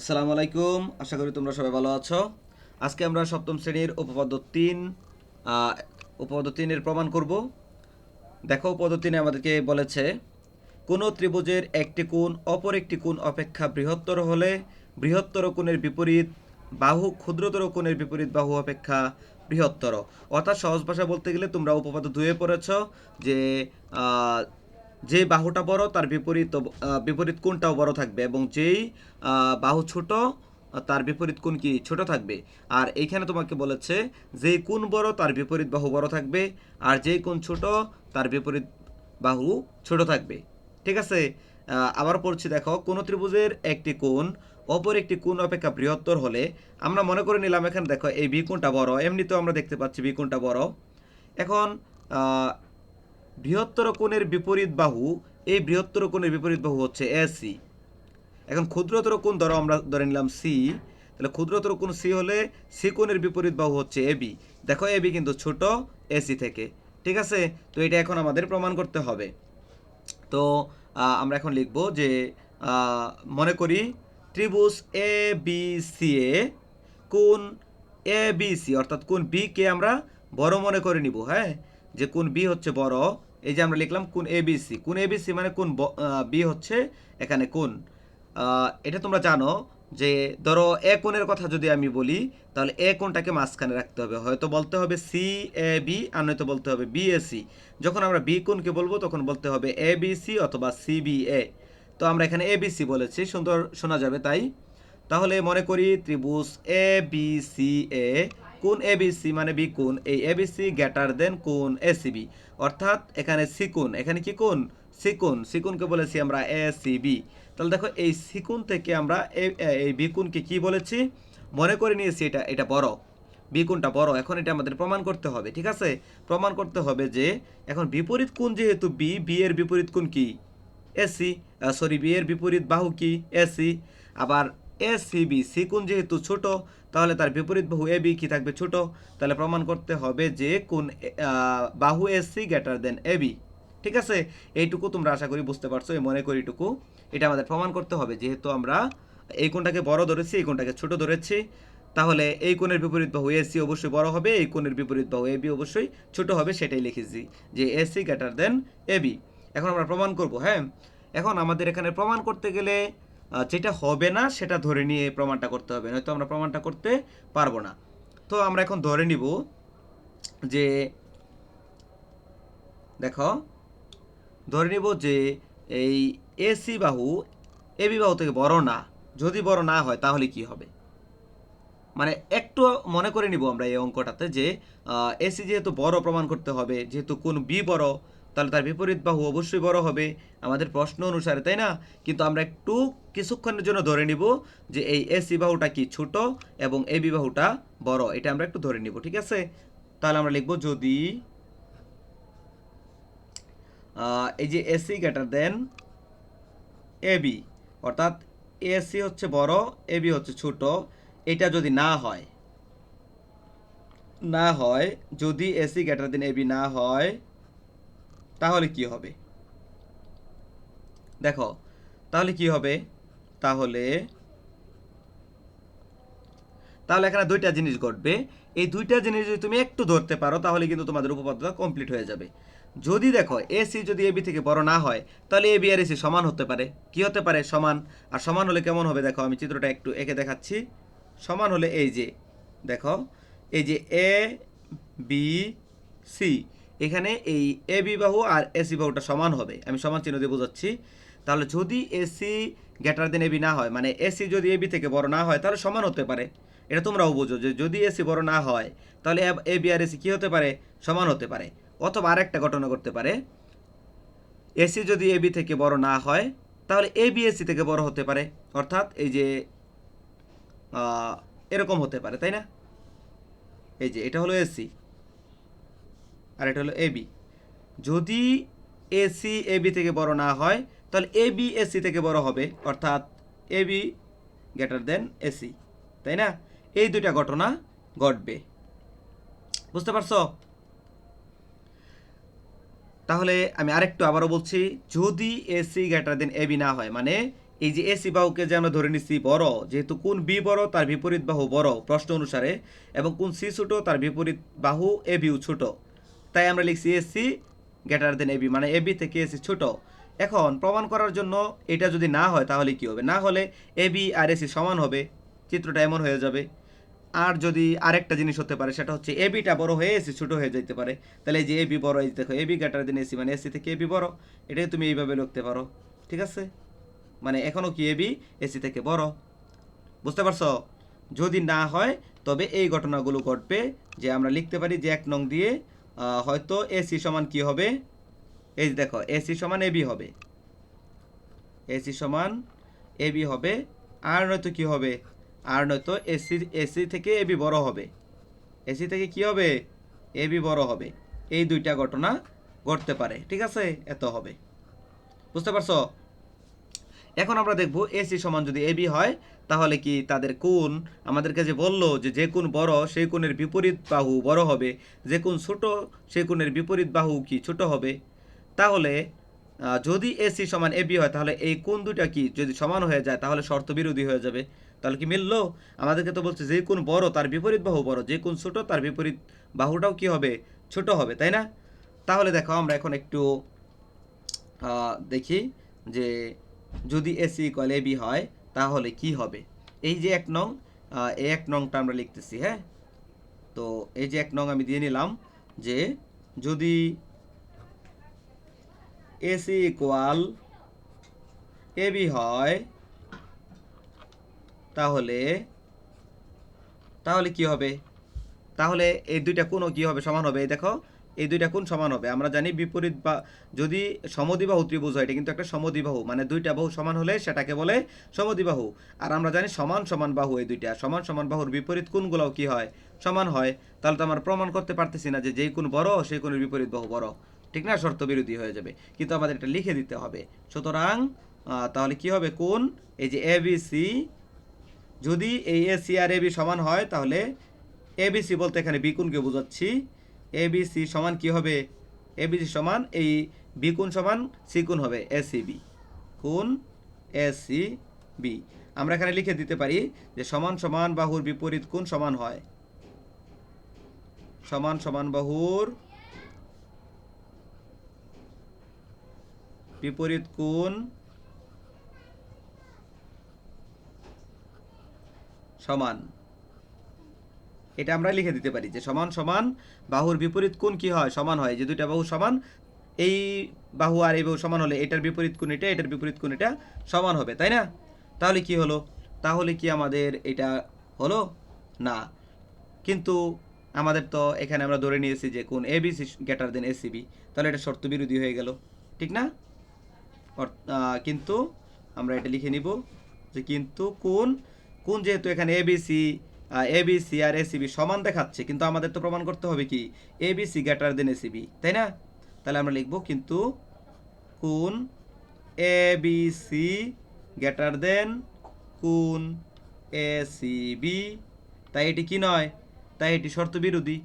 আসসালামু আলাইকুম, আশা করি তোমরা সবাই ভালো আছো। আজকে আমরা সপ্তম শ্রেণির উপপাদ্য তিন উপপাদ্য তিনের প্রমাণ করব। দেখো, উপপাদ্য তিনে আমাদেরকে বলেছে, কোনো ত্রিভুজের একটি কোণ অপর একটি কোণ অপেক্ষা বৃহত্তর হলে বৃহত্তর কোণের বিপরীত বাহু, ক্ষুদ্রতর কোণের বিপরীত বাহু অপেক্ষা বৃহত্তর। অর্থাৎ সহজ ভাষা বলতে গেলে তোমরা উপপাদ্য দুয়ে পড়েছ যে যে বাহুটা বড়, তার বিপরীত বিপরীত কোণটাও বড় থাকবে এবং যেই বাহু ছোট, তার বিপরীত কোণ কি ছোট থাকবে? আর এইখানে তোমাকে বলেছে, যেই কোণ বড়, তার বিপরীত বাহু বড় থাকবে, আর যেই কোণ ছোট, তার বিপরীত বাহু ছোট থাকবে। ঠিক আছে? আবার পড়ছি দেখো, কোন ত্রিভুজের একটি কোণ অপর একটি কোণ অপেক্ষা বৃহত্তর হলে, আমরা মনে করে নিলাম এখানে দেখো, এই বি কোণটা বড়, এমনিতেও আমরা দেখতে পাচ্ছি বি কোণটা বড়। এখন বৃহত্তর কোণের বিপরীত বাহু, এই বৃহত্তর কোণের বিপরীত বাহু হচ্ছে এসি এখন ক্ষুদ্রতর কোণ ধরো আমরা ধরে নিলাম সি তাহলে ক্ষুদ্রতর কোণ সি হলে সি কোণের বিপরীত বাহু হচ্ছে এবি দেখো এবি কিন্তু ছোট এসি থেকে। ঠিক আছে? তো এটা এখন আমাদের প্রমাণ করতে হবে। তো আমরা এখন লিখব যে মনে করি ত্রিভুজ এ বি সি এ কোন এ বি সি অর্থাৎ কোন বি কে আমরা বড় মনে করে নিব হ্যাঁ? যে কোন বি হচ্ছে বড় এই যে আমরা লিখলাম কোন এ বি সি কোন এ বি সি মানে কোন বি হচ্ছে এখানে কোন? এটা তোমরা জানো যে ধরো এ কোণের কথা যদি আমি বলি, তাহলে এ কোণটাকে মাঝখানে রাখতে হবে। হয়তো বলতে হবে সি এ বি আর নয়তো বলতে হবে বি এ সি যখন আমরা বি কোণকে বলব, তখন বলতে হবে এ বি সি অথবা সি বি এ তো আমরা এখানে এ বি সি বলেছি, সুন্দর শোনা যাবে, তাই? তাহলে মনে করি ত্রিভুজ এ বি সি এ কোন এ বি সি মানে বি কোণ এই এ বি সি গ্যাটার দেন কোন? এ সি বি অর্থাৎ এখানে সি কোণ এখানে কি কোন? সি কোণ সি কোণকে বলেছি আমরা? এ সি বি তাহলে দেখো, এই সি কোণ থেকে আমরা এই বি কোণকে কি বলেছি? মনে করে নিয়েছি এটা এটা বড়। বি কোণটা বড়? এখন এটা আমাদের প্রমাণ করতে হবে, ঠিক আছে? প্রমাণ করতে হবে যে এখন বিপরীত কোণ যেহেতু বি বি এর বিপরীত কোণ কি? এসি সরি বি এর বিপরীত বাহু কি? এসি আবার এ সি বি সি কোণ যেহেতু ছোট, তাহলে তার বিপরীত বাহু এ বি কি থাকবে ছোট? তাহলে প্রমাণ করতে হবে যে কোন বাহু AC greater than A B ঠিক আছে? এইটুকু তোমরা আশা করি বুঝতে পারছ, এই মনে করি এটুকু এটা আমাদের প্রমাণ করতে হবে, যেহেতু আমরা এই কোণটাকে বড় ধরেছি, এই কোণটাকে ছোট ধরেছি। তাহলে এই কোণের বিপরীত বাহু এসি অবশ্যই বড় হবে, এই কোণের বিপরীত বাহু এবি অবশ্যই ছোট হবে, সেটাই লিখেছি যে এসি গ্রেটার দেন এবি এখন আমরা প্রমাণ করব হ্যাঁ? এখন আমাদের এখানে প্রমাণ করতে গেলে যেটা হবে না, সেটা ধরে নিয়ে প্রমাণটা করতে হবে, নয়তো আমরা প্রমাণটা করতে পারব না। তো আমরা এখন ধরে নিব যে, দেখো, ধরে নিব যে এই এসি বাহু এবি বাহু থেকে বড় না, যদি বড় না হয় তাহলে কি হবে? মানে একটু মনে করে নিব আমরা এই অঙ্কটাতে যে এসি যেহেতু বড় প্রমাণ করতে হবে, যেহেতু কোন বি বড় তাহলে তার বিপরীত বাহু অবশ্যই বড় হবে। আমাদের প্রশ্ন অনুসারে, তাই না? কিন্তু আমরা একটু কিছুক্ষণের জন্য ধরে নিব যে এই এসি বাহুটা কি ছোট এবং এ বি বাহুটা বড়। এটা আমরা একটু ধরে নিব, ঠিক আছে? তাহলে আমরা লিখব যদি এই যে এসি গ্রেটার দেন এবি অর্থাৎ এসি হচ্ছে বড় এবি হচ্ছে ছোট। এটা যদি না হয় না হয়, যদি এসি গ্রেটার দেন এবি না হয় তাহলে কি হবে? দেখো, তাহলে কি হবে? তাহলে তাহলে এখানে দুইটা জিনিস ঘটবে। এই দুইটা জিনিস যদি তুমি একটু ধরতে পারো, তাহলে কিন্তু তোমাদের উপপাদ্যটা কমপ্লিট হয়ে যাবে। যদি দেখো এসি যদি এবি থেকে বড় না হয়, তাহলে এবি আর এসি সমান হতে পারে। কি হতে পারে? সমান। আর সমান হলে কেমন হবে? দেখো, আমি চিত্রটা একটু এঁকে দেখাচ্ছি। সমান হলে এই যে, দেখো, এই যে এ বি সি এখানে এই এ বি বাহু আর এসি বাহুটা সমান হবে। আমি সমান চিহ্ন দিয়ে বোঝাচ্ছি। তাহলে যদি এসি গ্রেটার দেন এবি না হয় মানে এসি যদি এবি থেকে বড় না হয়, তাহলে সমান হতে পারে। এটা তোমরাও বোঝো যে যদি এসি বড় না হয়, তাহলে এ বি আর এসি কী হতে পারে? সমান হতে পারে। অথবা আরেকটা ঘটনা করতে পারে। এসি যদি এবি থেকে বড় না হয়, তাহলে এ বি এসি থেকে বড় হতে পারে। অর্থাৎ এই যে এরকম হতে পারে, তাই না? এই যে, এটা হলো এসি আর এটা হলো এবি যদি এসি এবি থেকে বড় না হয়, তাহলে এবি এসি থেকে বড় হবে, অর্থাৎ এবি গ্রেটার দেন এসি তাই না? এই দুইটা ঘটনা ঘটবে। বুঝতে পারছ? তাহলে আমি আরেকটু আবারও বলছি, যদি এসি গ্রেটার দেন এবি না হয় মানে এই যে এসি বাহুকে যে আমরা ধরে নিচ্ছি বড়, যেহেতু কোন বি বড়, তার বিপরীত বাহু বড়, প্রশ্ন অনুসারে, এবং কোন সি ছোট, তার বিপরীত বাহু এ বিও ছোট। তাই আমরা লিখছি এসি গ্রেটার দেন এবি মানে এবি থেকে এসি ছোট। এখন প্রমাণ করার জন্য এটা যদি না হয় তাহলে কি হবে? না হলে এবি আর এসি সমান হবে, চিত্রটা এমন হয়ে যাবে। আর যদি আরেকটা জিনিস হতে পারে, সেটা হচ্ছে এবিটা বড় হয়ে এসি ছোট হয়ে যেতে পারে। তাহলে এই যে এবি বড়, এই দেখো এবি গ্রেটার দেন এসি মানে এসি থেকে এবি বড়, এটাই তুমি এইভাবে লিখতে পারো। ঠিক আছে? মানে এখনও কি এবি এসি থেকে বড়। বুঝতে পারছ? যদি না হয়, তবে এই ঘটনাগুলো ঘটবে যে আমরা লিখতে পারি যে এক নং দিয়ে হয়তো এসি সমান কি হবে? এই দেখো এসি সমান এবি হবে। এসি সমান এবি হবে। আর নয়তো কি হবে? আর নয়তো এসি এসি থেকে এবি বড় হবে। এসি থেকে কি হবে? এবি বড় হবে। এই দুইটা ঘটনা ঘটতে পারে। ঠিক আছে? এত হবে। বুঝতে পারছ? এখন আমরা দেখব এসি সমান যদি এবি হয়, তাহলে কি তাদের কোন আমাদেরকে যে বলল যে যে কোন বড়, সেই কোণের বিপরীত বাহু বড় হবে। যে কোন ছোট, সেই কোণের বিপরীত বাহু কি ছোট হবে? তাহলে যদি এসি সমান এবি হয়, তাহলে এই কোন দুটা কি যদি সমান হয়ে যায়, তাহলে শর্ত বিরোধী হয়ে যাবে। তাহলে কি মিললো? আমাদেরকে তো বলছে যে কোন বড়, তার বিপরীত বাহু বড়, যে কোন ছোট, তার বিপরীত বাহুটাও কি হবে? ছোট হবে, তাই না? তাহলে দেখো, আমরা এখন একটু দেখি যে যদি এসি ইকুয়াল এবি হয়, তাহলে কি হবে? এই যে এক নং এই এক নংটা আমরা লিখতেছি হ্যাঁ? তো এই যে এক নং আমি দিয়ে নিলাম যে যদি এসি ইকুয়াল এবি হয়, তাহলে তাহলে কি হবে? তাহলে এই দুইটা কোণও কি হবে? সমান হবে। এই দেখো এই দুইটা কোণ সমান হবে। আমরা জানি বিপরীত বা যদি সমদ্বিবাহু ত্রিভুজ হয়, এটা কিন্তু একটা সমদ্বিবাহু মানে দুইটা বাহু সমান হলে সেটাকে বলে সমদিবাহু আর আমরা জানি সমান সমান বাহু এই দুইটা। সমান সমান বাহুর বিপরীত কোণগুলোও কি হয়? সমান হয়। তাহলে তো আমরা প্রমাণ করতে পারতেছি না যে যেই কোণ বড়, সেই কোণের বিপরীত বাহু বড়। ঠিক না? শর্ত বিরোধী হয়ে যাবে। কিন্তু আমাদের এটা লিখে দিতে হবে। সুতরাং তাহলে কি হবে কোন এই যে এ সি যদি এই A C R A B সমান হয়, তাহলে এ বি সি বলতে এখানে বি কোণকে বোঝাচ্ছি। এ বি সি সমান কি হবে? এ বি সি সমান এই বি কোণ সমান সি কোণ হবে এ সি বি কোণ এ সি বি আমরা এখানে লিখে দিতে পারি যে সমান সমান বাহুর বিপরীত কোণ সমান হয়। সমান সমান বাহুর বিপরীত কোণ সমান। এটা আমরা লিখে দিতে পারি যে সমান সমান বাহুর বিপরীত কোণ কি হয়? সমান হয়। যে দুইটা বাহু সমান, এই বাহু আর এই বাহু সমান হলে এটার বিপরীত কোণ এটা, এটার বিপরীত কোণ এটা সমান হবে, তাই না? তাহলে কি হলো? তাহলে কি আমাদের এটা হলো? না। কিন্তু আমাদের তো এখানে আমরা ধরে নিয়েছি যে কোন A B greater than ACB তাহলে এটা শর্ত বিরোধী হয়ে গেল, ঠিক না? কিন্তু আমরা এটা লিখে নিব যে কিন্তু কোন কোন যেহেতু এখানে এবিসি এবিসি আর এসিবি সমান দেখাচ্ছে, কিন্তু আমাদের তো প্রমাণ করতে হবে কি? এবিসি গ্রেটার দেন এসিবি তাই না? তাহলে আমরা লিখব কিন্তু কোন এবিসি গ্রেটার দেন কোন এসিবি তাই এটি কি নয়? তাই এটি শর্ত বিরোধী।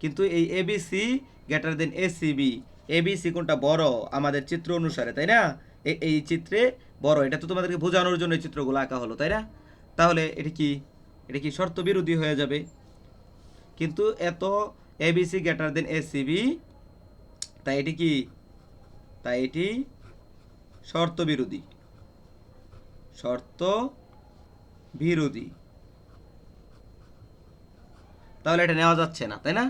কিন্তু এই ABC greater than ACB ABC কোনটা বড় আমাদের চিত্র অনুসারে, তাই না? এ- এই চিত্রে বড়, এটা তো তোমাদেরকে বোঝানোর জন্য এই চিত্রগুলো আঁকা হলো, তাই না? তাহলে এটি কি? এটা কি শর্ত বিরোধী হয়ে যাবে? কিন্তু এত এবিসি গ্রেটার দেন এসিবি তাই এটি কি? তাই এটি শর্ত বিরোধী। শর্ত বিরোধী। তাহলে এটা নেওয়া যাচ্ছে না, তাই না?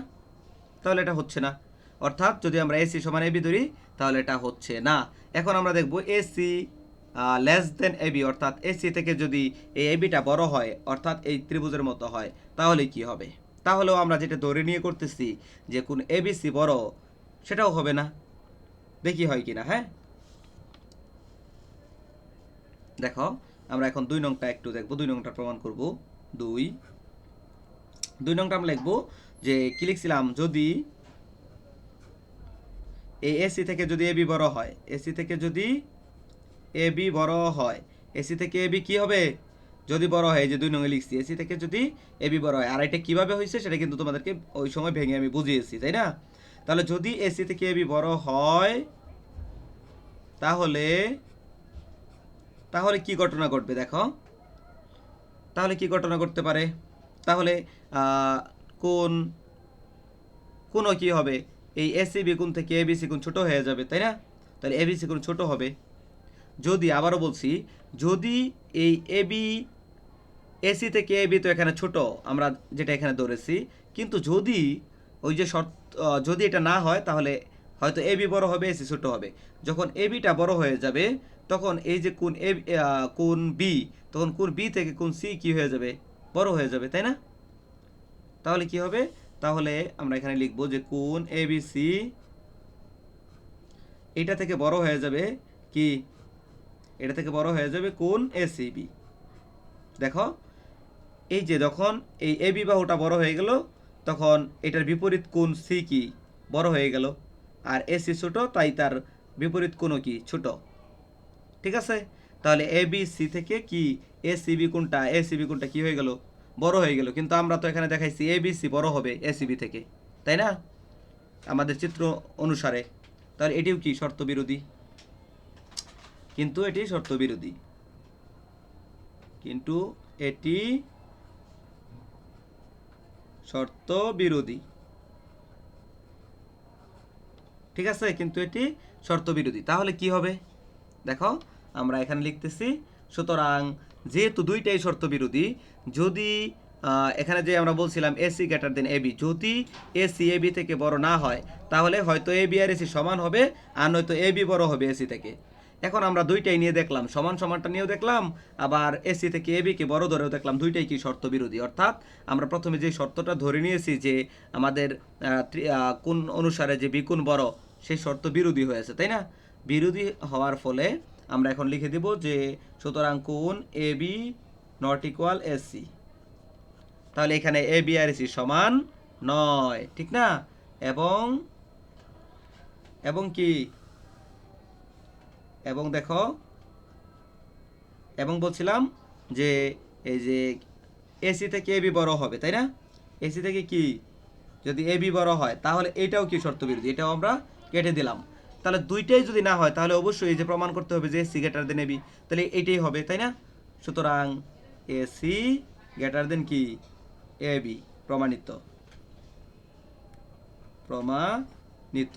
তাহলে এটা হচ্ছে না। অর্থাৎ যদি আমরা এসি সমান এবি ধরি, তাহলে এটা হচ্ছে না। এখন আমরা দেখব এসি লেস দেন এবি অর্থাৎ এসি থেকে যদি এই এবিটা বড় হয়, অর্থাৎ এই ত্রিভুজের মতো হয়, তাহলে কি হবে? তাহলেও আমরা যেটা ধরে নিয়ে করতেছি যে কোন এবিসি বড়, সেটাও হবে না। দেখি হয় কিনা হ্যাঁ? দেখো, আমরা এখন দুই নংটা একটু দেখব, দুই নংটা প্রমাণ করব। দুই। দুই নংটা আমরা লিখব যে কি লিখছিলাম? যদি এই এসি থেকে যদি এবি বড় হয় এসি থেকে যদি এবি বড় হয়। এসি থেকে এবি কি হবে? যদি বড় হয় যে দুই নঙে লিখছি এসি থেকে যদি এবি বড় হয়, আর এটা কীভাবে হয়েছে সেটা কিন্তু তোমাদেরকে ওই সময় ভেঙে আমি বুঝিয়েছি, তাই না? তাহলে যদি এসি থেকে এবি বড় হয়, তাহলে তাহলে কি ঘটনা ঘটবে দেখো? তাহলে কি ঘটনা ঘটতে পারে? তাহলে কোন কোন কি হবে? এই এসিবি কোণ থেকে এবিসি কোণ ছোট হয়ে যাবে, তাই না? তাহলে এবিসি কোণ ছোট হবে। যদি, আবারও বলছি, যদি এই এবি এসি থেকে এবি তো এখানে ছোট, আমরা যেটা এখানে ধরেছি, কিন্তু যদি ওই যে শর্ত যদি এটা না হয়, তাহলে হয়তো এবি বড় হবে এসি ছোট হবে। যখন এবিটা বড় হয়ে যাবে, তখন এই যে কোন এ কোন বি তখন কোন বি থেকে কোন সি কি হয়ে যাবে? বড় হয়ে যাবে, তাই না? তাহলে কি হবে? তাহলে আমরা এখানে লিখব যে কোন এবিসি এটা থেকে বড় হয়ে যাবে কি? এটা থেকে বড় হয়ে যাবে কোন এসিবি দেখো, এই যে যখন এই এ বিবাহটা বড় হয়ে গেল, তখন এটার বিপরীত কোণ সি কি? বড় হয়ে গেল। আর এসি ছোট, তাই তার বিপরীত কোণও কি? ছোট। ঠিক আছে? তাহলে এ বি সি থেকে কি এ কোনটা এ কোনটা কি হয়ে গেল? বড় হয়ে গেল। কিন্তু আমরা তো এখানে দেখাইছি এ বি সি বড় হবে এ থেকে। তাই না? আমাদের চিত্র অনুসারে। তাহলে এটিও কি শর্ত বিরোধী? কিন্তু এটি শর্ত বিরোধী। কিন্তু এটি শর্ত বিরোধী। ঠিক আছে, কিন্তু এটি শর্ত বিরোধী। তাহলে কি হবে? দেখো, আমরা এখানে লিখতেছি, সুতরাং যেহেতু দুইটাই শর্ত বিরোধী, যদি এখানে যে আমরা বলছিলাম এসি গ্রেটার দেন এবি যদি এসি এবি থেকে বড় না হয়, তাহলে হয়তো এবি আর এসি সমান হবে, আর নয়তো এবি বড় হবে এসি থেকে। এখন আমরা দুইটাই নিয়ে দেখলাম, সমান সমানটা নিয়েও দেখলাম, আবার এসি থেকে এবি কে বড় ধরেও দেখলাম, দুইটাই কি শর্ত বিরোধী। অর্থাৎ আমরা প্রথমে যে শর্তটা ধরে নিয়েছি যে আমাদের কোন অনুসারে যে বিকুণ বড়, সেই শর্ত বিরোধী হয়েছে, তাই না? বিরোধী হওয়ার ফলে আমরা এখন লিখে দিব যে সুতরাং কোন A B not equal AC তাহলে এখানে এ বি আর এসি সমান নয়, ঠিক না? এবং এবং কি? এবং দেখো, এবং বলছিলাম যে এই যে এসি থেকে এবি বড় হবে, তাই না? এসি থেকে কি? যদি এবি বড় হয়, তাহলে এটাও কি শর্ত বিরোধী? এটাও আমরা কেটে দিলাম। তাহলে দুইটাই যদি না হয়, তাহলে অবশ্যই এই যে প্রমাণ করতে হবে যে এসি গ্রেটার দেন এবি তাহলে এইটাই হবে, তাই না? সুতরাং এসি গ্রেটার দেন কি? এবি প্রমাণিত। প্রমাণিত।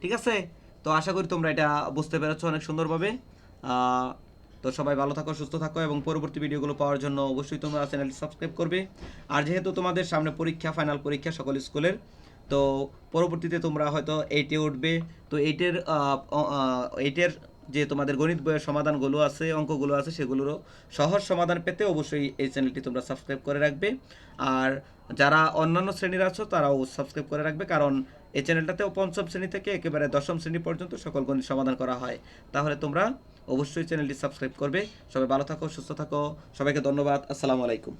ঠিক আছে? তো আশা করি তোমরা এটা বুঝতে পেরেছ অনেক সুন্দরভাবে। তো সবাই ভালো থাকো, সুস্থ থাকো এবং পরবর্তী ভিডিওগুলো পাওয়ার জন্য অবশ্যই তোমরা চ্যানেলটি সাবস্ক্রাইব করবে। আর যেহেতু তোমাদের সামনে পরীক্ষা ফাইনাল পরীক্ষা সকল স্কুলের, তো পরবর্তীতে তোমরা হয়তো এইটে উঠবে। তো এইটের এইটের যে তোমাদের গণিত বইয়ের সমাধানগুলো আছে, অঙ্কগুলো আছে, সেগুলোরও সহজ সমাধান পেতে অবশ্যই এই চ্যানেলটি তোমরা সাবস্ক্রাইব করে রাখবে। আর যারা অন্যান্য শ্রেণির আছো, তারাও সাবস্ক্রাইব করে রাখবে। কারণ এই চ্যানেলটাতেও পঞ্চম শ্রেণি থেকে একেবারে দশম শ্রেণি পর্যন্ত সকল গণিত সমাধান করা হয়। তাহলে তোমরা অবশ্যই চ্যানেলটি সাবস্ক্রাইব করবে। সবাই ভালো থাকো, সুস্থ থাকো। সবাইকে ধন্যবাদ। আসসালামু আলাইকুম।